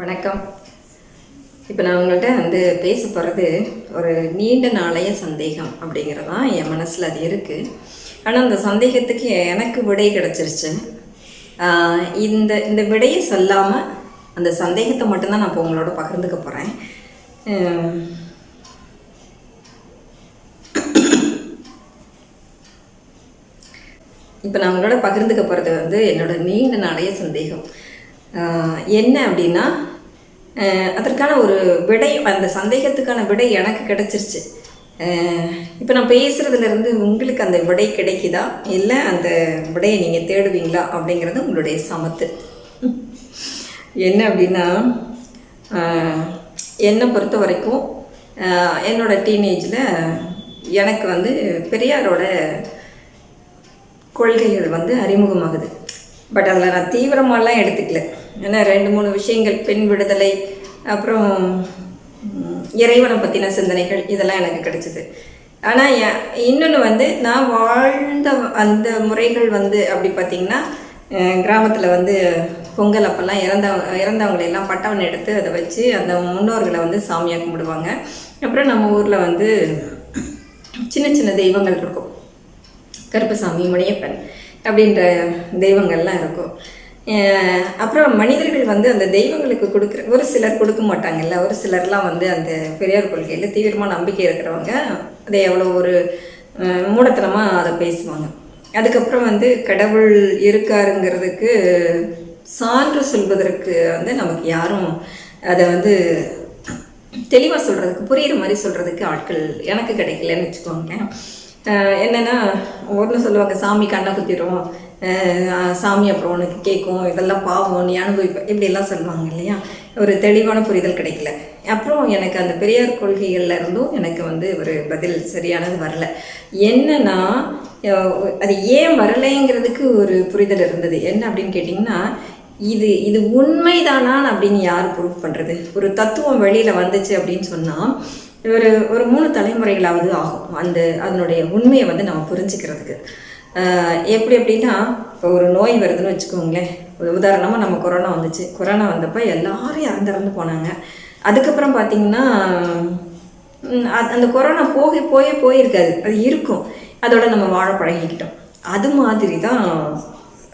வணக்கம். இப்போ நான் உங்கள்கிட்ட வந்து பேச போகிறது ஒரு நீண்ட நாளைய சந்தேகம் அப்படிங்கிறது தான் என் மனசில் அது இருக்குது ஆனால் அந்த சந்தேகத்துக்கு எனக்கு விடை கிடச்சிருச்சு. இந்த இந்த விடையை சொல்லாமல் அந்த சந்தேகத்தை மட்டும்தான் நான் இப்போ உங்களோட பகிர்ந்துக்க போகிறேன் இப்போ நான் உங்களோட பகிர்ந்துக்க போகிறது வந்து என்னோட நீண்ட நாளைய சந்தேகம். என்ன அப்படின்னா அதற்கான ஒரு விடை அந்த சந்தேகத்துக்கான விடை எனக்கு கிடைச்சிருச்சு. இப்போ நான் பேசுகிறதுலேருந்து உங்களுக்கு அந்த விடை கிடைக்குதா? இல்லை அந்த விடையை நீங்கள் தேடுவீங்களா? அப்படிங்கிறது உங்களுடைய சமத்து. என்ன அப்படின்னா என்னை பொறுத்த வரைக்கும் என்னோடய டீனேஜில் எனக்கு வந்து பெரியாரோட கொள்கைகள் வந்து அறிமுகமாகுது. பட் அதில் நான் தீவிரமாலாம் எடுத்துக்கல. ஏன்னா ரெண்டு மூணு விஷயங்கள் பெண் விடுதலை அப்புறம் இறைவனை பற்றின சிந்தனைகள் இதெல்லாம் எனக்கு கிடைச்சிது. ஆனால் இன்னொன்று வந்து நான் வாழ்ந்த அந்த முறைகள் வந்து அப்படி பார்த்திங்கன்னா கிராமத்தில் வந்து பொங்கல் அப்போல்லாம் இறந்த இறந்தவங்களையெல்லாம் பட்டவன் எடுத்து அதை வச்சு அந்த முன்னோர்களை வந்து சாமியாக கும்பிடுவாங்க. அப்புறம் நம்ம ஊரில் வந்து சின்ன சின்ன தெய்வங்கள் இருக்கும். கருப்பசாமி முனையப்பன். அப்படின்ற தெய்வங்கள்லாம் இருக்கும். அப்புறம் மனிதர்கள் வந்து அந்த தெய்வங்களுக்கு கொடுக்குற ஒரு சிலர் கொடுக்க மாட்டாங்கல்ல ஒரு சிலர்லாம் வந்து அந்த பெரியார் கொள்கையில் தீவிரமாக நம்பிக்கை இருக்கிறவங்க அதை எவ்வளோ ஒரு மூடத்தனமாக அதை பேசுவாங்க. அதுக்கப்புறம் வந்து கடவுள் இருக்காருங்கிறதுக்கு சான்று சொல்வதற்கு வந்து நமக்கு யாரும் அதை வந்து தெளிவாக சொல்கிறதுக்கு புரிகிற மாதிரி சொல்கிறதுக்கு ஆட்கள் எனக்கு கிடைக்கலன்னு வச்சுக்கோங்களேன். என்னென்னா ஒன்று சொல்லுவாங்க சாமி கண்ணை குத்திரும். சாமி அப்புறம் உனக்கு கேட்கும் இதெல்லாம் பாவம். நீ அனுபவிப்ப. இப்படியெல்லாம் சொல்லுவாங்க இல்லையா? ஒரு தெளிவான புரிதல் கிடைக்கல. அப்புறம் எனக்கு அந்த பெரியார் கொள்கைகள்ல இருந்தும் எனக்கு வந்து ஒரு பதில் சரியானது வரல. என்னன்னா அது ஏன் வரலைங்கிறதுக்கு ஒரு புரிதல் இருந்தது. என்ன அப்படின்னு கேட்டிங்கன்னா இது இது உண்மைதானான் அப்படின்னு யார் ப்ரூவ் பண்ணுறது ஒரு தத்துவம் வெளியில் வந்துச்சு அப்படின்னு சொன்னால் ஒரு ஒரு மூணு தலைமுறைகளாவது ஆகும். அந்த அதனுடைய உண்மையை வந்து நம்ம புரிஞ்சுக்கிறதுக்கு. எப்படி அப்படின்னா இப்போ ஒரு நோய் வருதுன்னு வச்சுக்கோங்களேன். ஒரு உதாரணமாக நம்ம கொரோனா வந்துச்சு. கொரோனா வந்தப்போ எல்லாரும் இறந்து இறந்து போனாங்க. அதுக்கப்புறம் பார்த்தீங்கன்னா அது- அந்த கொரோனா போக போயே போயிருக்காது. அது இருக்கும். அதோட நம்ம வாழ பழகிக்கிட்டோம். அது மாதிரி தான்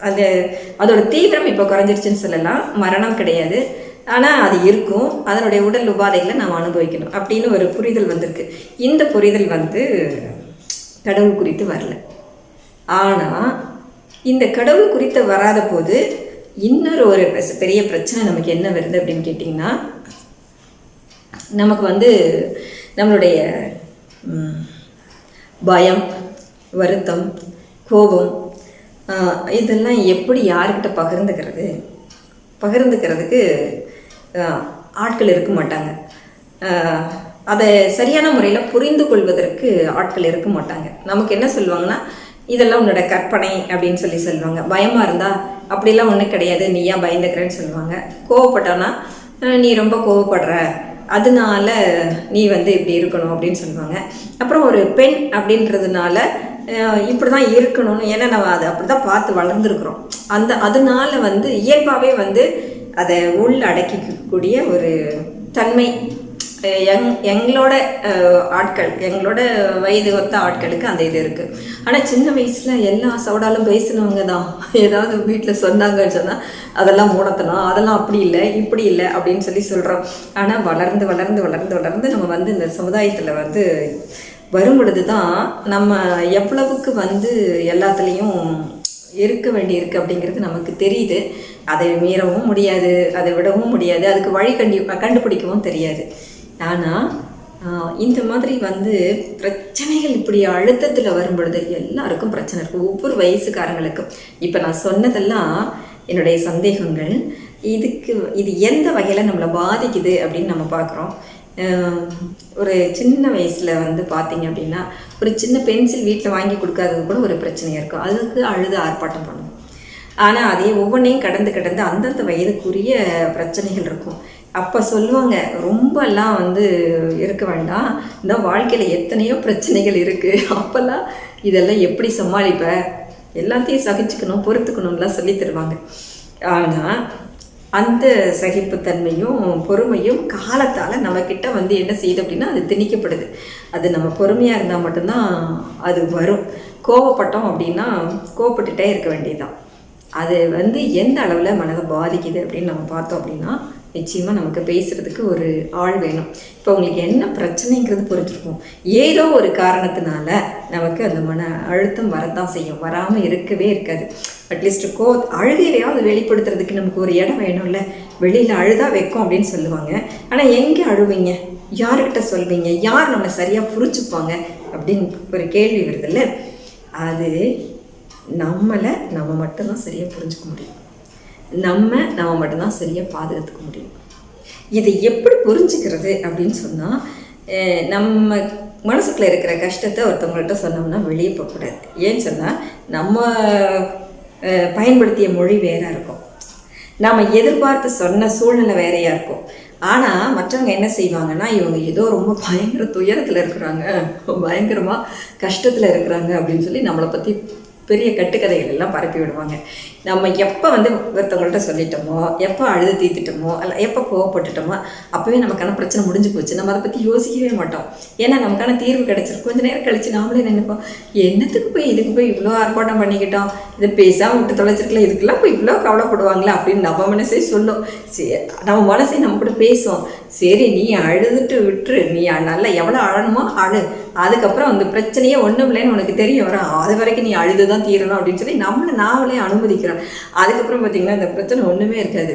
அது அதோட தீவிரம் இப்போ குறைஞ்சிருச்சுன்னு சொல்லலாம். மரணம் கிடையாது. ஆனால் அது இருக்கும். அதனுடைய உடல் உபாதைகளை நாம் அனுபவிக்கணும். அப்படின்னு ஒரு புரிதல் வந்திருக்கு. இந்த புரிதல் வந்து கடவுள் குறித்து வரல. ஆனால் இந்த கடவுள் குறித்து வராத போது இன்னொரு ஒரு பெரிய பிரச்சனை நமக்கு என்ன வருது அப்படின்னு கேட்டிங்கன்னா நமக்கு வந்து நம்மளுடைய பயம் வருத்தம் கோபம் இதெல்லாம் எப்படி யார்கிட்ட பகிர்ந்துக்கிறது? பகிர்ந்துக்கிறதுக்கு ஆட்கள் இருக்க மாட்டாங்க. அதை சரியான முறையில் புரிந்து கொள்வதற்கு ஆட்கள் இருக்க மாட்டாங்க. நமக்கு என்ன சொல்லுவாங்கன்னா இதெல்லாம் உன்னோட கற்பனை அப்படின்னு சொல்லி சொல்லுவாங்க. பயமாக இருந்தால் அப்படிலாம் ஒன்றும் கிடையாது. நீ ஏன் பயந்துக்கிறேன்னு சொல்லுவாங்க. கோவப்பட்டோன்னா நீ ரொம்ப கோவப்படுற. அதனால நீ வந்து இப்படி இருக்கணும் அப்படின்னு சொல்லுவாங்க. அப்புறம் ஒரு பெண் அப்படின்றதுனால இப்படி தான் இருக்கணும்னு ஏன்னா நம்ம அதை அப்படி தான் பார்த்து வளர்ந்துருக்குறோம். அந்த அதனால வந்து இயல்பாகவே வந்து அதை உள் அடக்கிக்கக்கூடிய ஒரு தன்மை எங் எங்களோட ஆட்கள் எங்களோட வயது ஒத்த ஆட்களுக்கு அந்த இது இருக்குது ஆனால் சின்ன வயசில் எல்லா சவுடாலும் பேசினவங்க தான். ஏதாவது வீட்டில் சொன்னாங்கன்னு சொன்னால் அதெல்லாம் மூடத்தனம் அதெல்லாம் அப்படி இல்லை இப்படி இல்லை அப்படின்னு சொல்லி சொல்கிறோம் ஆனால் வளர்ந்து வளர்ந்து வளர்ந்து வளர்ந்து நம்ம வந்து இந்த சமுதாயத்தில் வந்து வரும் பொழுது தான் நம்ம எவ்வளவுக்கு வந்து எல்லாத்துலேயும் இருக்க வேண்டியிருக்கு அப்படிங்கிறது நமக்கு தெரியுது. அதை மீறவும் முடியாது அதை விடவும் முடியாது. அதுக்கு வழி கண்டி கண்டுபிடிக்கவும் தெரியாது. ஆனால் இந்த மாதிரி வந்து பிரச்சனைகள் இப்படி அழுத்தத்தில் வரும் பொழுது எல்லாருக்கும் பிரச்சனை இருக்கும் ஒவ்வொரு வயசுக்காரங்களுக்கும். இப்போ நான் சொன்னதெல்லாம் என்னுடைய சந்தேகங்கள். இதுக்கு இது எந்த வகையில் நம்மளை பாதிக்குது அப்படின்னு நம்ம பார்க்குறோம். ஒரு சின்ன வயசில் வந்து பார்த்தீங்க அப்படின்னா ஒரு சின்ன பென்சில் வீட்டில் வாங்கி கொடுக்காதது கூட ஒரு பிரச்சனையாக இருக்கும். அதுக்கு அழுது ஆர்ப்பாட்டம் பண்ணுவோம் ஆனால் அதே ஒவ்வொன்றையும் கடந்து கடந்து அந்தந்த வயதுக்குரிய பிரச்சனைகள் இருக்கும். அப்போ சொல்லுவாங்க ரொம்பலாம் வந்து இருக்க வேண்டாம். இந்த வாழ்க்கையில் எத்தனையோ பிரச்சனைகள் இருக்குது அப்போல்லாம் இதெல்லாம் எப்படி சமாளிப்ப? எல்லாத்தையும் சகிச்சுக்கணும் பொறுத்துக்கணும்லாம் சொல்லி தருவாங்க. ஆனால் அந்த சகிப்புத்தன்மையும் பொறுமையும் காலத்தால் நம்மக்கிட்ட வந்து என்ன செய்யுது அப்படின்னா அது திணிக்கப்படுது. அது நம்ம பொறுமையாக இருந்தால் மட்டும்தான் அது வரும். கோவப்பட்டோம் அப்படின்னா கோவப்பட்டுட்டே இருக்க வேண்டியதுதான். அது வந்து எந்த அளவில் மனதை பாதிக்குது அப்படின்னு நம்ம பார்த்தோம் அப்படின்னா நிச்சயமாக நமக்கு பேசுகிறதுக்கு ஒரு ஆள் வேணும். இப்போ உங்களுக்கு என்ன பிரச்சனைங்கிறது புரிஞ்சிருக்கும் ஏதோ ஒரு காரணத்தினால நமக்கு அந்த மன அழுத்தம் வரத்தான் செய்யும். வராமல் இருக்கவே இருக்காது. அட்லீஸ்ட் கோ அழுகையாவது வெளிப்படுத்துறதுக்கு நமக்கு ஒரு இடம் வேணும்ல. வெளியில் அழுதா வைக்கும் அப்படின்னு சொல்லுவாங்க. ஆனால் எங்கே அழுவீங்க? யாருக்கிட்ட சொல்வீங்க? யார் நம்மளை சரியாக புரிஞ்சுப்பாங்க? அப்படின்னு ஒரு கேள்வி வருதுல்ல. அது நம்மளை நம்ம மட்டும்தான் சரியாக புரிஞ்சுக்க முடியும். நம்ம நம்ம மட்டும்தான் சரியாக பாதுகாத்துக்க முடியும். இதை எப்படி புரிஞ்சுக்கிறது அப்படின்னு சொன்னால் நம்ம மனசுக்குள்ளே இருக்கிற கஷ்டத்தை ஒருத்தவங்கள்ட்ட சொன்னோம்னா வெளியே போகக்கூடாது ஏன்னு சொன்னால் நம்ம பயன்படுத்திய மொழி வேறாக இருக்கும். நாம் எதிர்பார்த்து சொன்ன சூழ்நிலை வேறையாக இருக்கும். ஆனால் மற்றவங்க என்ன செய்வாங்கன்னா இவங்க ஏதோ ரொம்ப பயங்கர துயரத்தில் இருக்கிறாங்க பயங்கரமாக கஷ்டத்தில் இருக்கிறாங்க அப்படின்னு சொல்லி நம்மளை பற்றி பெரிய கட்டுக்கதைகள் எல்லாம் பரப்பி விடுவாங்க. நம்ம எப்போ வந்து ஒருத்தவங்கள்ட்ட சொல்லிட்டோமோ எப்போ அழுது தீர்த்துட்டோமோ அல்ல எப்போ கோவப்பட்டுட்டோமோ அப்போவே நமக்கான பிரச்சனை முடிஞ்சு போச்சு. நம்ம அதை பற்றி யோசிக்கவே மாட்டோம். ஏன்னா நமக்கான தீர்வு கிடைச்சிரும் கொஞ்ச நேரம் கழிச்சு நாமளே நினைப்போம் என்னத்துக்கு போய் இதுக்கு போய் இவ்வளோ ஆர்ப்பாட்டம் பண்ணிக்கிட்டோம்? இதை பேசாமல் விட்டு தொலைச்சிருக்கலாம் இதுக்கெல்லாம் போய் இவ்வளோ கவலைப்படுவாங்களா அப்படின்னு நம்ம மனசே சொல்லும். சரி நம்ம மனசே நம்ம கூட பேசுவோம் சரி நீ அழுதுட்டு விட்டுரு. நீ நல்லா எவ்வளோ அழணுமோ அழு. அதுக்கப்புறம் அந்த பிரச்சனையே ஒன்றும் இல்லைன்னு உனக்கு தெரிய வரும். அது வரைக்கும் நீ அழுது தான் தீரணும் அப்படின்னு சொல்லி நம்மளை நாமளே அனுமதிக்கிறோம். அதுக்கப்புறம் பார்த்தீங்கன்னா இந்த பிரச்சனை ஒன்றுமே இருக்காது.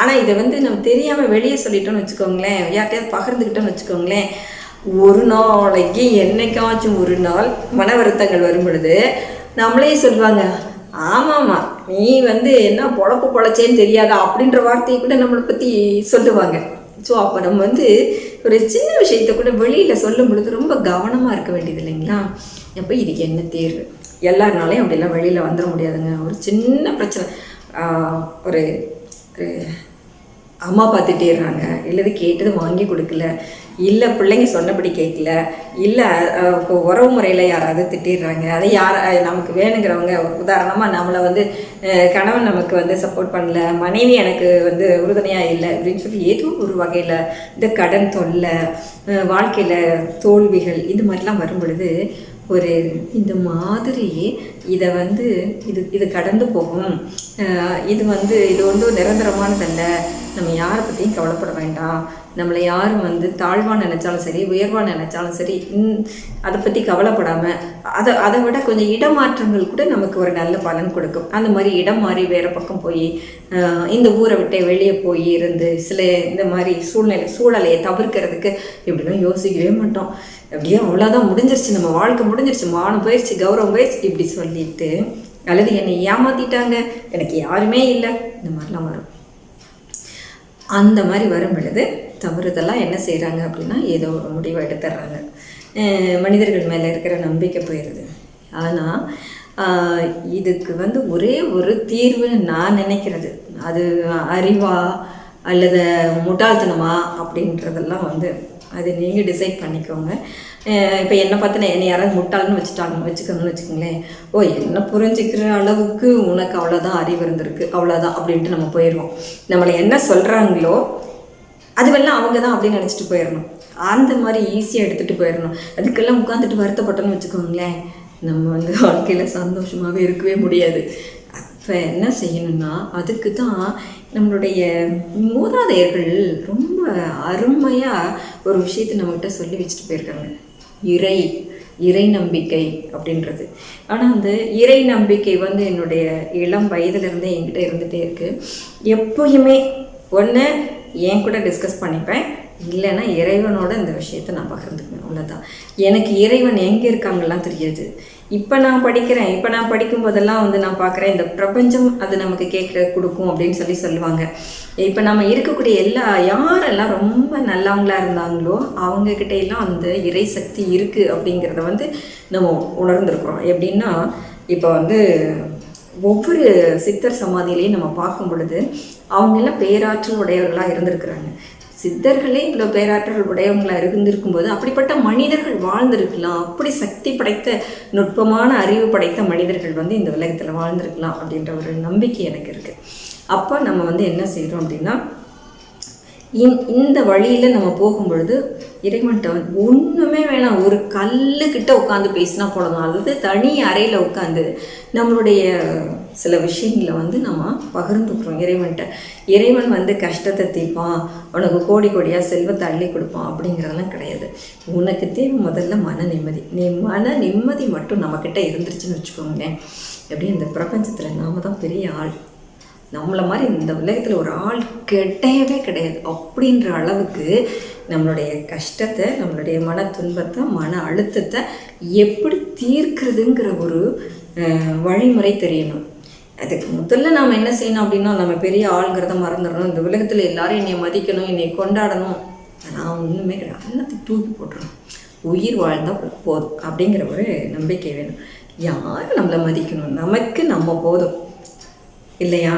ஆனால் இதை வந்து நம்ம தெரியாமல் வெளியே சொல்லிட்டோம்னு வச்சுக்கோங்களேன் யார்கிட்டயாவது பகிர்ந்துக்கிட்டோம்னு வச்சுக்கோங்களேன் ஒரு நாளைக்கு என்னைக்காச்சும் ஒரு நாள் மன வருத்தங்கள் வரும் பொழுது நம்மளே சொல்லுவாங்க ஆமாம்மா நீ வந்து என்ன பொழப்பு பொழைச்சேன்னு தெரியாதா அப்படின்ற வார்த்தையை கூட நம்மளை பற்றி சொல்லுவாங்க. ஸோ அப்போ நம்ம வந்து ஒரு சின்ன விஷயத்தை கூட வெளியில் சொல்லும் பொழுது ரொம்ப கவனமாக இருக்க வேண்டியது இல்லைங்களா? அப்போ இதுக்கு என்ன தேர்வு? எல்லாருனாலையும் அப்படிலாம் வெளியில் வந்துட முடியாதுங்க. ஒரு சின்ன பிரச்சனை. ஒரு ஒரு அம்மா அப்பா திட்டிடுறாங்க. இல்லது கேட்டது வாங்கி கொடுக்கல. இல்லை பிள்ளைங்க சொன்னபடி கேட்கல. இல்லை இப்போ உறவு முறையில் யாராவது திட்டிடுறாங்க. அதை யார் நமக்கு வேணுங்கிறவங்க உதாரணமாக நம்மளை வந்து கணவன் நமக்கு வந்து சப்போர்ட் பண்ணல. மனைவி எனக்கு வந்து உறுதுணையாக இல்லை அப்படின்னு சொல்லி ஏதோ ஒரு வகையில் இந்த கடன் தொல்லை வாழ்க்கையில் தோல்விகள் இது மாதிரிலாம் வரும் பொழுது ஒரு இந்த மாதிரி இதை வந்து இது இது கடந்து போகும். இது வந்து இது வந்து நிரந்தரமானதல்ல. நம்ம யாரை பற்றியும் கவலைப்பட வேண்டாம். நம்மளை யாரும் வந்து தாழ்வாக நினச்சாலும் சரி உயர்வாக நினச்சாலும் சரி இன் அதை பற்றி கவலைப்படாமல் அதை அதை விட கொஞ்சம் இடமாற்றங்கள் கூட நமக்கு ஒரு நல்ல பலன் கொடுக்கும். அந்த மாதிரி இடம் மாறி வேறு பக்கம் போய் இந்த ஊரை விட்டே வெளியே போய் இருந்து சில இந்த மாதிரி சூழ்நிலை சூழலையை தவிர்க்கிறதுக்கு இப்படிலாம் யோசிக்கவே மாட்டோம். அப்படியே அவ்வளோதான் முடிஞ்சிருச்சு. நம்ம வாழ்க்கை முடிஞ்சிருச்சு. மானம் போயிடுச்சு கௌரவம் போயிடுச்சு இப்படி சொல்லிட்டு அல்லது என்னை ஏமாத்திட்டாங்க. எனக்கு யாருமே இல்லை. இந்த மாதிரிலாம் வரும். அந்த மாதிரி வரும் பொழுது தவறுதெல்லாம் என்ன செய்கிறாங்க அப்படின்னா ஏதோ ஒரு முடிவை எடுத்துடுறாங்க மனிதர்கள் மேலே இருக்கிற நம்பிக்கை போயிடுது ஆனால் இதுக்கு வந்து ஒரே ஒரு தீர்வுன்னு நான் நினைக்கிறது. அது அறிவா அல்லது முட்டாள்தனமா அப்படின்றதெல்லாம் வந்து அது நீங்கள் டிசைட் பண்ணிக்கோங்க. இப்போ என்னை பார்த்து என்னை யாராவது முட்டாளன்னு வச்சுட்டாங்க வச்சுக்கோங்கன்னு வச்சுக்கோங்களேன். ஓ என்ன புரிஞ்சுக்கிற அளவுக்கு உனக்கு அவ்வளோதான் அறிவு இருந்திருக்கு அவ்வளோதான் அப்படின்ட்டு நம்ம போயிடுவோம் நம்மளை என்ன சொல்கிறாங்களோ அதுவெல்லாம் அவங்க தான் அப்படின்னு நினச்சிட்டு போயிடணும் அந்த மாதிரி ஈஸியாக எடுத்துகிட்டு போயிடணும் அதுக்கெல்லாம் உட்காந்துட்டு வருத்தப்பட்டோன்னு வச்சுக்கோங்களேன். நம்ம வந்து வாழ்க்கையில் சந்தோஷமாகவே இருக்கவே முடியாது. இப்போ என்ன செய்யணும்னா அதுக்கு தான் நம்மளுடைய மூதாதையர்கள் ரொம்ப அருமையாக ஒரு விஷயத்தை நம்மகிட்ட சொல்லி வச்சுட்டு போயிருக்காங்க. இறை இறை நம்பிக்கை அப்படின்றது. ஆனால் அந்த இறை நம்பிக்கை வந்து என்னுடைய இளம் வயதுலேருந்தே என்கிட்ட இருந்துகிட்டே இருக்குது எப்போயுமே ஒன்று என் கூட டிஸ்கஸ் பண்ணிப்பேன். இல்லைன்னா இறைவனோட இந்த விஷயத்தை நான் பகிர்ந்துக்கணும். அவ்வளோதான் எனக்கு இறைவன் எங்கே இருக்காங்கலாம் தெரியாது. இப்போ நான் படிக்கிறேன். இப்போ நான் படிக்கும் போதெல்லாம் வந்து நான் பார்க்குறேன் இந்த பிரபஞ்சம் அது நமக்கு கேட்க கொடுக்கும் அப்படின்னு சொல்லி சொல்லுவாங்க. இப்போ நம்ம இருக்கக்கூடிய எல்லா யாரெல்லாம் ரொம்ப நல்லவங்களா இருந்தாங்களோ அவங்கக்கிட்ட எல்லாம் அந்த இறை சக்தி இருக்குது அப்படிங்கிறத வந்து நம்ம உணர்ந்துருக்குறோம். எப்படின்னா இப்போ வந்து ஒவ்வொரு சித்தர் சமாதியிலையும் நம்ம பார்க்கும் பொழுது அவங்க எல்லாம் பேராற்றல் உடையவர்களாக இருந்திருக்கிறாங்க. சித்தர்களே இவ்வளோ பேராற்றல் உடையவங்களாக இருந்திருக்கும் போது அப்படிப்பட்ட மனிதர்கள் வாழ்ந்திருக்கலாம். அப்படி சக்தி படைத்த நுட்பமான அறிவு படைத்த மனிதர்கள் வந்து இந்த உலகத்தில் வாழ்ந்திருக்கலாம் அப்படின்ற ஒரு நம்பிக்கை எனக்கு இருக்குது அப்போ நம்ம வந்து என்ன செய்கிறோம் அப்படின்னா இந் இந்த வழியில் நம்ம போகும்பொழுது இறைவன்கிட்ட வந்து ஒன்றுமே வேணாம். ஒரு கல்லுக்கிட்ட உட்காந்து பேசினா போடணும் அல்லது தனி அறையில் உட்காந்து நம்மளுடைய சில விஷயங்களை வந்து நம்ம பகிர்ந்துக்கிறோம் இறைவன்கிட்ட இறைவன் வந்து கஷ்டத்தை தீர்ப்பான். உனக்கு கோடி கோடியாக செல்வத்தை அள்ளி கொடுப்பான் அப்படிங்கிறதெல்லாம் கிடையாது. உனக்கு தேவை முதல்ல மன நிம்மதி. நீ மன நிம்மதி மட்டும் நம்மக்கிட்ட இருந்துருச்சுன்னு வச்சுக்கோங்களேன். எப்படி இந்த பிரபஞ்சத்தில் நாம தான் பெரிய ஆள். நம்மளை மாதிரி இந்த உலகத்தில் ஒரு ஆள் கிடையவே கிடையாது. அப்படின்ற அளவுக்கு நம்மளுடைய கஷ்டத்தை நம்மளுடைய மன துன்பத்தை மன அழுத்தத்தை எப்படி தீர்க்கிறதுங்கிற ஒரு வழிமுறை தெரியணும். அதுக்கு முதல்ல நாம் என்ன செய்யணும் அப்படின்னா நம்ம பெரிய ஆளுங்கிறத மறந்துடணும். இந்த உலகத்தில் எல்லாரும் என்னை மதிக்கணும் என்னை கொண்டாடணும். நான் ஒன்றுமே கிடையாது. எல்லாத்தையும் தூக்கி போட்டுறோம் உயிர் வாழ்ந்தால் போதும். அப்படிங்கிற ஒரு நம்பிக்கை வேணும். யார் நம்மளை மதிக்கணும்? நமக்கு நம்ம போதும். இல்லையா?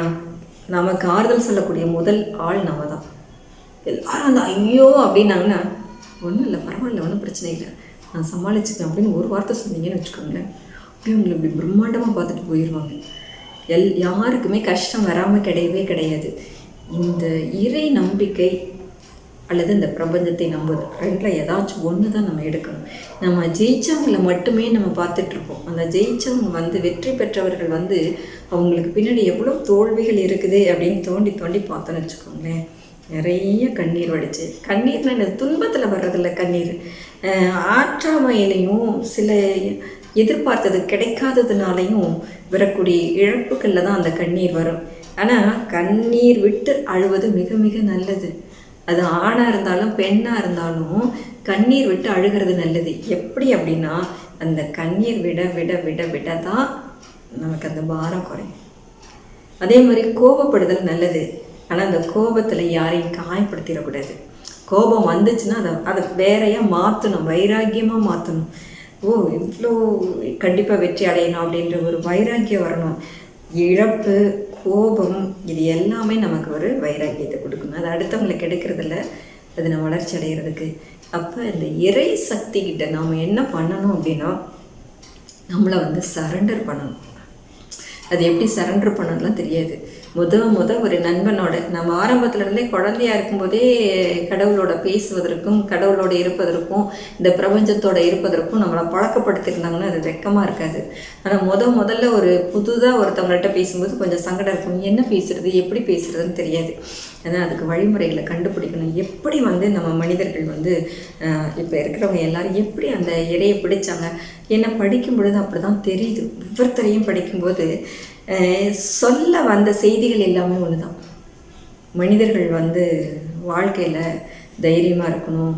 நமக்கு ஆறுதல் சொல்லக்கூடிய முதல் ஆள் நம்ம தான் எல்லாரும் அந்த ஐயோ அப்படின்னாங்கன்னா ஒன்றும் இல்லை பரவாயில்ல ஒன்றும் பிரச்சனை இல்லை. நான் சமாளிச்சுக்கேன் அப்படின்னு ஒரு வார்த்தை சொன்னீங்கன்னு வச்சுக்கோங்களேன். அப்படியே உங்களை இப்படி பிரம்மாண்டமாக பார்த்துட்டு போயிடுவாங்க எல் யாருக்குமே கஷ்டம் வராமல் கிடையவே கிடையாது. இந்த இறை நம்பிக்கை அல்லது இந்த பிரபஞ்சத்தை நம்புது ரெண்டில் ஏதாச்சும் ஒன்று தான் நம்ம எடுக்கணும். நம்ம ஜெயித்தவங்களை மட்டுமே நம்ம பார்த்துட்ருப்போம். அந்த ஜெயிச்சவங்க வந்து வெற்றி பெற்றவர்கள் வந்து அவங்களுக்கு பின்னாடி எவ்வளோ தோல்விகள் இருக்குது அப்படின்னு தோண்டி தோண்டி பார்த்தோன்னு வச்சுக்கோங்களேன். நிறைய கண்ணீர் வடிச்சு. கண்ணீரில் இந்த துன்பத்தில் வர்றதில்ல கண்ணீர். ஆற்றாமையிலையும் சில எதிர்பார்த்தது கிடைக்காததுனாலையும் வரக்கூடிய இழப்புகளில் தான் அந்த கண்ணீர் வரும். ஆனால் கண்ணீர் விட்டு அழுவது மிக மிக நல்லது. அது ஆணாக இருந்தாலும் பெண்ணாக இருந்தாலும் கண்ணீர் விட்டு அழுகிறது நல்லது. எப்படி அப்படின்னா அந்த கண்ணீர் விட விட விட விட தான் நமக்கு அந்த பாரம் குறையும். அதே மாதிரி கோபப்படுதல் நல்லது. ஆனால் அந்த கோபத்தில் யாரையும் காயப்படுத்திடக்கூடாது. கோபம் வந்துச்சுன்னா அதை அதை வேறையாக மாற்றணும் வைராக்கியமாக மாற்றணும் ஓ இவ்வளோ கண்டிப்பாக வெற்றி அடையணும் அப்படின்ற ஒரு வைராக்கியம் வரணும். இழப்பு கோபம் இது எல்லாமே நமக்கு ஒரு வைராக்கியத்தை கொடுக்கணும் அது அடுத்தவங்களுக்கு கிடைக்கிறதுல அது நம்ம வளர்ச்சி அடைகிறதுக்கு அப்போ இந்த இறை சக்தி கிட்ட நாம் என்ன பண்ணணும் அப்படின்னா நம்மளை வந்து சரண்டர் பண்ணணும். அது எப்படி சரண்டர் பண்ணணும்லாம் தெரியாது. முத முத ஒரு நண்பனோட நம்ம ஆரம்பத்துல இருந்தே குழந்தையா இருக்கும்போதே கடவுளோட பேசுவதற்கும் கடவுளோட இருப்பதற்கும் இந்த பிரபஞ்சத்தோட இருப்பதற்கும் நம்மளை பழக்கப்படுத்தியிருந்தாங்கன்னா அது வெக்கமாக இருக்காது. ஆனால் முத முதல்ல ஒரு புதுதாக ஒருத்தவங்கள்ட்ட பேசும்போது கொஞ்சம் சங்கடம் இருக்கும். என்ன பேசுறது எப்படி பேசுறதுன்னு தெரியாது. ஆனால் அதுக்கு வழிமுறைகளை கண்டுபிடிக்கணும். எப்படி வந்து நம்ம மனிதர்கள் வந்து இப்போ இருக்கிறவங்க எல்லாரும் எப்படி அந்த இறையை பிடிச்சாங்க? ஏன்னா படிக்கும் பொழுது அப்படி தான் தெரியுது. ஒவ்வொருத்தரையும் படிக்கும்போது சொல்ல வந்த செய்திகள் எல்லாமே ஒன்று தான் மனிதர்கள் வந்து வாழ்க்கையில் தைரியமாக இருக்கணும்.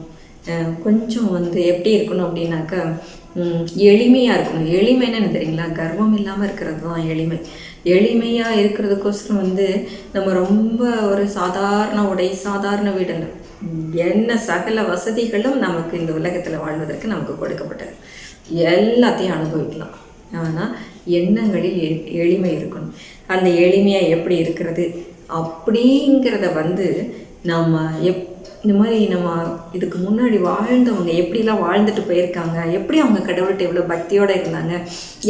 கொஞ்சம் வந்து எப்படி இருக்கணும் அப்படின்னாக்கா எளிமையாக இருக்கணும். எளிமைன்னு என்ன தெரியுங்களா? கர்வம் இல்லாமல் இருக்கிறது தான் எளிமை. எளிமையாக இருக்கிறதுக்கோசரம் வந்து நம்ம ரொம்ப ஒரு சாதாரண உடை சாதாரண வீடுங்க. என்ன சகல வசதிகளும் நமக்கு இந்த உலகத்தில் வாழ்வதற்கு நமக்கு கொடுக்கப்பட்டது. எல்லாத்தையும் அனுபவிக்கலாம். ஆனால் எண்ணங்களில் எளிமை இருக்கணும். அந்த எளிமையாக எப்படி இருக்கிறது? அப்படிங்கிறத வந்து நம்ம எப் இந்த மாதிரி நம்ம இதுக்கு முன்னாடி வாழ்ந்தவங்க எப்படிலாம் வாழ்ந்துட்டு போயிருக்காங்க? எப்படி அவங்க கடவுள்கிட்ட இவ்வளோ பக்தியோடு இருந்தாங்க?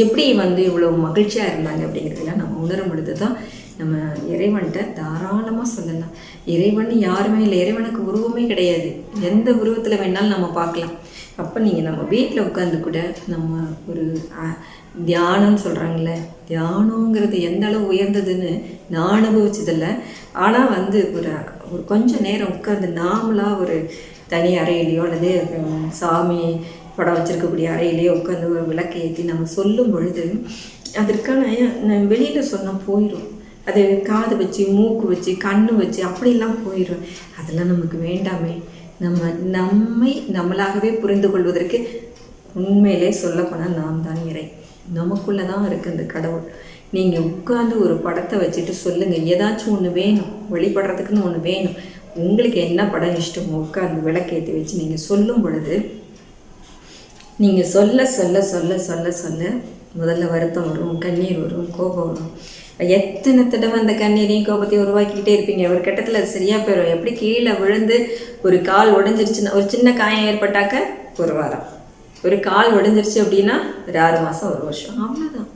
எப்படி வந்து இவ்வளோ மகிழ்ச்சியாக இருந்தாங்க? அப்படிங்கிறதெல்லாம் நம்ம உணரும் பொழுது தான் நம்ம இறைவன்கிட்ட தாராளமாக சொல்லலாம். இறைவன் யாருமே இல்லை. இறைவனுக்கு உருவமே கிடையாது. எந்த உருவத்தில் வேணாலும் நம்ம பார்க்கலாம். அப்போ நீங்கள் நம்ம வீட்டில் உட்காந்து கூட நம்ம ஒரு தியானம் சொல்கிறாங்களே தியானங்கிறது எந்த அளவு உயர்ந்ததுன்னு நான் அனுபவிச்சதில்ல. ஆனால் வந்து ஒரு ஒரு கொஞ்சம் நேரம் உட்காந்து நாமளாக ஒரு தனி அறையிலையோ அல்லது சாமி படம் வச்சுருக்கக்கூடிய அறையிலையோ உட்காந்து ஒரு விளக்கை ஏற்றி நம்ம சொல்லும் பொழுது அதற்கான வெளியில் சொன்னால் போயிடும் அது காது வச்சு மூக்கு வச்சு கண்ணு வச்சு அப்படிலாம் போயிடும் அதெல்லாம் நமக்கு வேண்டாமே. நம்ம நம்மை நம்மளாகவே புரிந்து கொள்வதற்கு உண்மையிலே சொல்லப்போனால் நாம் தான் இறை. நமக்குள்ளே தான் இருக்குது இந்த கடவுள். நீங்கள் உட்காந்து ஒரு படத்தை வச்சுட்டு சொல்லுங்கள் ஏதாச்சும் ஒன்று வேணும் வெளிப்படுறதுக்குன்னு ஒன்று வேணும். உங்களுக்கு என்ன படம் இஷ்டமோ உட்காந்து விளக்கேற்றி வச்சு நீங்கள் சொல்லும் பொழுது நீங்கள் சொல்ல சொல்ல சொல்ல சொல்ல சொல்ல முதல்ல வருத்தம் வரும் கண்ணீர் வரும் கோபம் வரும். எத்தனை தடவை அந்த கண்ணீரையும் கோபத்தையும் உருவாக்கிக்கிட்டே இருப்பீங்க. ஒரு கட்டத்தில் அது சரியாக போயிடும் எப்படி கீழே விழுந்து ஒரு கால் உடஞ்சிருச்சுன்னா ஒரு சின்ன காயம் ஏற்பட்டாக்க ஒரு வாரம். ஒரு கால் உடஞ்சிருச்சு அப்படின்னா ஒரு ஆறு மாதம் ஒரு வருஷம். அவ்வளோதான்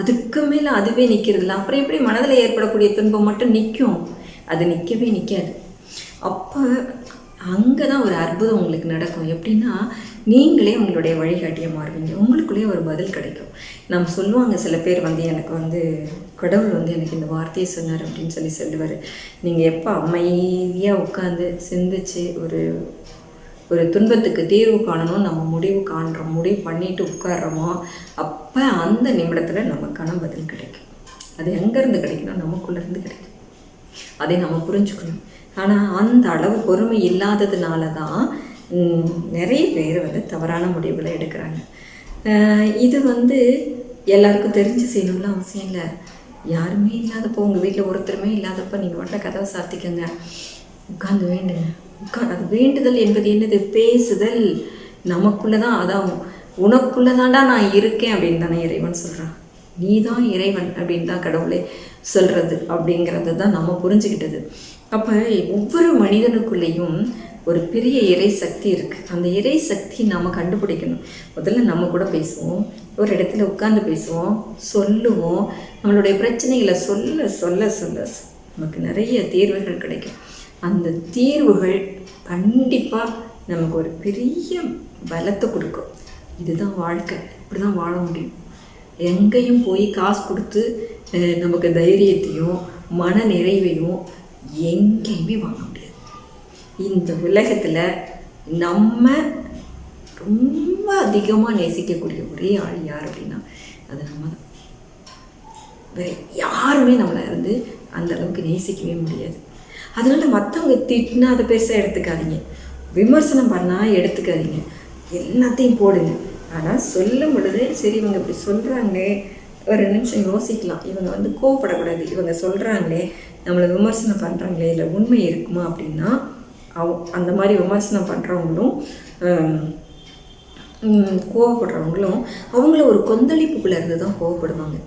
அதுக்கு மேலே அதுவே நிற்கிறதில்ல அப்புறம் எப்படி மனதில் ஏற்படக்கூடிய துன்பம் மட்டும் நிற்கும் அது நிற்கவே நிற்காது அப்போ அங்கே தான் ஒரு அற்புதம் உங்களுக்கு நடக்கும். எப்படின்னா நீங்களே உங்களுடைய வழிகாட்டியை மாறுவீங்க. உங்களுக்குள்ளேயே ஒரு பதில் கிடைக்கும். நம்ம சொல்லுவாங்க சில பேர் வந்து எனக்கு வந்து கடவுள் வந்து எனக்கு இந்த வார்த்தையை சொன்னார் அப்படின்னு சொல்லி சொல்லுவார். நீங்கள் எப்போ அமைதியாக உட்காந்து சிந்திச்சு ஒரு ஒரு துன்பத்துக்கு தீர்வு காணணும் நம்ம முடிவு காண்றோம் முடிவு பண்ணிட்டு உட்காடுறோமோ அப்போ அந்த நிமிடத்தில் நமக்கான பதில் கிடைக்கும். அது எங்கேருந்து கிடைக்கணும் நமக்குள்ளேருந்து கிடைக்கும். அதை நம்ம புரிஞ்சுக்கணும். ஆனால் அந்த அளவு பொறுமை இல்லாததுனால தான் நிறைய பேர் வந்து தவறான முடிவுகளை எடுக்கிறாங்க. இது வந்து எல்லாருக்கும் தெரிஞ்சு செய்யணும்னு அவசியம் இல்லை. யாருமே இல்லாதப்போ உங்கள் வீட்டில் ஒருத்தருமே இல்லாதப்போ நீங்கள் மட்டும் கதவை சாத்திக்கங்க. உட்காந்து வேண்டுங்க. உட்கார் அது வேண்டுதல் என்பது என்னது? பேசுதல். நமக்குள்ளே தான் அதான் உனக்குள்ளே தாண்டா நான் இருக்கேன் அப்படின்னு தானே இறைவன் சொல்கிறான் நீ தான் இறைவன் அப்படின்னு தான் கடவுளே சொல்கிறது அப்படிங்கிறது தான் நம்ம புரிஞ்சுக்கிட்டது. அப்போ ஒவ்வொரு மனிதனுக்குள்ளேயும் ஒரு பெரிய இறை சக்தி இருக்குது அந்த இறை சக்தி நாம் கண்டுபிடிக்கணும். முதல்ல நம்ம கூட பேசுவோம். ஒரு இடத்துல உட்காந்து பேசுவோம். சொல்லுவோம். நம்மளுடைய பிரச்சனைகளை சொல்ல சொல்ல சொல்ல நமக்கு நிறைய தீர்வுகள் கிடைக்கும். அந்த தீர்வுகள் கண்டிப்பாக நமக்கு ஒரு பெரிய பலத்தை கொடுக்கும். இதுதான் வாழ்க்கை. இப்படி தான் வாழ முடியும். எங்கேயும் போய் காசு கொடுத்து நமக்கு தைரியத்தையும் மன நிறைவையும் எங்கேயுமே வாங்க இந்த உலகத்தில் நம்ம ரொம்ப அதிகமாக நேசிக்கக்கூடிய ஒரே ஆள் யார் அப்படின்னா அது நம்ம தான் வேற யாருமே நம்மளை வந்து அந்த அளவுக்கு நேசிக்கவே முடியாது. அதனால மற்றவங்க திட்டினா அதை பெருசாக எடுத்துக்காதீங்க. விமர்சனம் பண்ணால் எடுத்துக்காதீங்க. எல்லாத்தையும் போடுங்க. ஆனால் சொல்லும் பொழுது சரி இவங்க இப்படி சொல்கிறாங்களே ஒரு நிமிஷம் யோசிக்கலாம். இவங்க வந்து கோவப்படக்கூடாது. இவங்க சொல்கிறாங்களே நம்மளை விமர்சனம் பண்ணுறாங்களே இல்லை உண்மை இருக்குமா அப்படின்னா அந்த மாதிரி விமர்சனம் பண்ணுறவங்களும் கோவப்படுறவங்களும் அவங்கள ஒரு கொந்தளிப்புக்குள்ளே இருந்து தான் கோவப்படுவாங்க.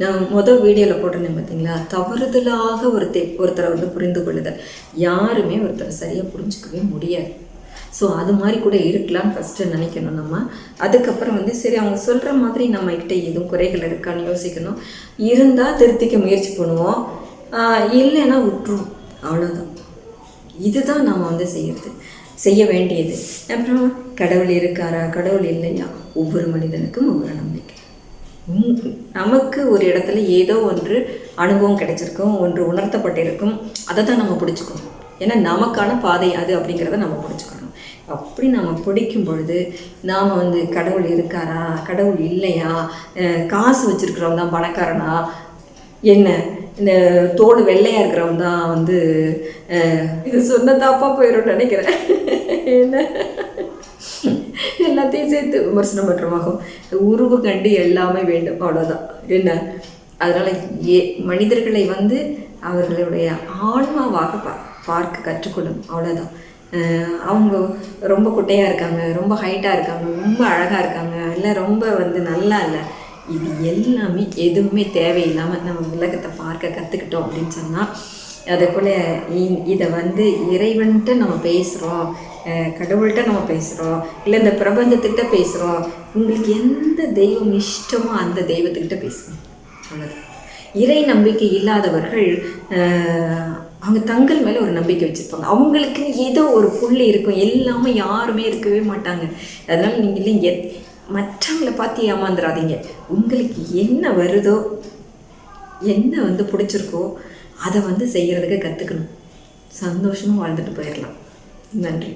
நான் மொதல் வீடியோவில் போட்டிருந்தேன் பார்த்தீங்களா தவறுதலாக ஒருத்தர் ஒருத்தரை வந்து புரிந்து கொள்ளுதல். யாருமே ஒருத்தரை சரியாக புரிஞ்சிக்கவே முடியாது. ஸோ அது மாதிரி கூட இருக்கலாம்னு ஃபஸ்ட்டு நினைக்கணும் நம்ம. அதுக்கப்புறம் வந்து சரி அவங்க சொல்கிற மாதிரி நம்ம கிட்டே எதுவும் குறைகள் இருக்கான்னு யோசிக்கணும். இருந்தால் திருத்திக்க முயற்சி பண்ணுவோம். இல்லைன்னா விட்டுரும். அவ்வளோதான் இதுதான் நம்ம வந்து செய்யறது. செய்ய வேண்டியது. அப்புறம் கடவுள் இருக்காரா? கடவுள் இல்லையா? ஒவ்வொரு மனிதனுக்கும் ஒவ்வொரு நம்பிக்கை. நமக்கு ஒரு இடத்துல ஏதோ ஒன்று அனுபவம் கிடைச்சிருக்கும் ஒன்று உணர்த்தப்பட்டிருக்கும் அதை தான் நம்ம பிடிச்சிக்கணும். ஏன்னா நமக்கான பாதை அது அப்படிங்கிறத நம்ம பிடிச்சிக்கணும். அப்படி நம்ம பிடிக்கும் பொழுது நாம் வந்து கடவுள் இருக்காரா? கடவுள் இல்லையா? காசு வச்சிருக்கிறவன் தான் பணக்காரனா? என்ன? இந்த தோடு வெள்ளையாக இருக்கிறவன் தான் வந்து இது சொன்ன தப்பாக போயிடும் நினைக்கிறேன். என்ன? எல்லாத்தையும் சேர்த்து விமர்சனம் பண்ணுறமாகும் உருவு கண்டு எல்லாமே வேண்டும். அவ்வளோதான் என்ன? அதனால் ஏ மனிதர்களை வந்து அவர்களுடைய ஆன்மாவாக பா பார்க்க கற்றுக்கொள்ளும். அவ்வளோதான் அவங்க ரொம்ப குட்டையாக இருக்காங்க ரொம்ப ஹைட்டாக இருக்காங்க ரொம்ப அழகாக இருக்காங்க. இல்லை ரொம்ப வந்து நல்லா இல்லை. இது எல்லாமே எதுவுமே தேவையில்லாமல் நம்ம உலகத்தை பார்க்க கற்றுக்கிட்டோம் அப்படின்னு சொன்னால் அதே போல் இதை வந்து இறைவன்கிட்ட நம்ம பேசுகிறோம் கடவுள்கிட்ட நம்ம பேசுகிறோம் இல்லை இந்த பிரபஞ்சத்துக்கிட்ட பேசுகிறோம் உங்களுக்கு எந்த தெய்வம் இஷ்டமோ அந்த தெய்வத்துக்கிட்ட பேசுவோம் அவ்வளோதான் இறை நம்பிக்கை இல்லாதவர்கள் அவங்க தங்கள் மேலே ஒரு நம்பிக்கை வச்சுருப்பாங்க. அவங்களுக்கு ஏதோ ஒரு புள்ளி இருக்கும். எல்லாமே யாருமே இருக்கவே மாட்டாங்க. அதனால் நீங்களும் எத் மற்றவங்களை பார்த்து ஏமாந்துடாதீங்க உங்களுக்கு என்ன வருதோ என்ன வந்து பிடிச்சிருக்கோ அதை வந்து செய்கிறதுக்கு கற்றுக்கணும் சந்தோஷமாக வாழ்ந்துட்டு போயிடலாம். நன்றி.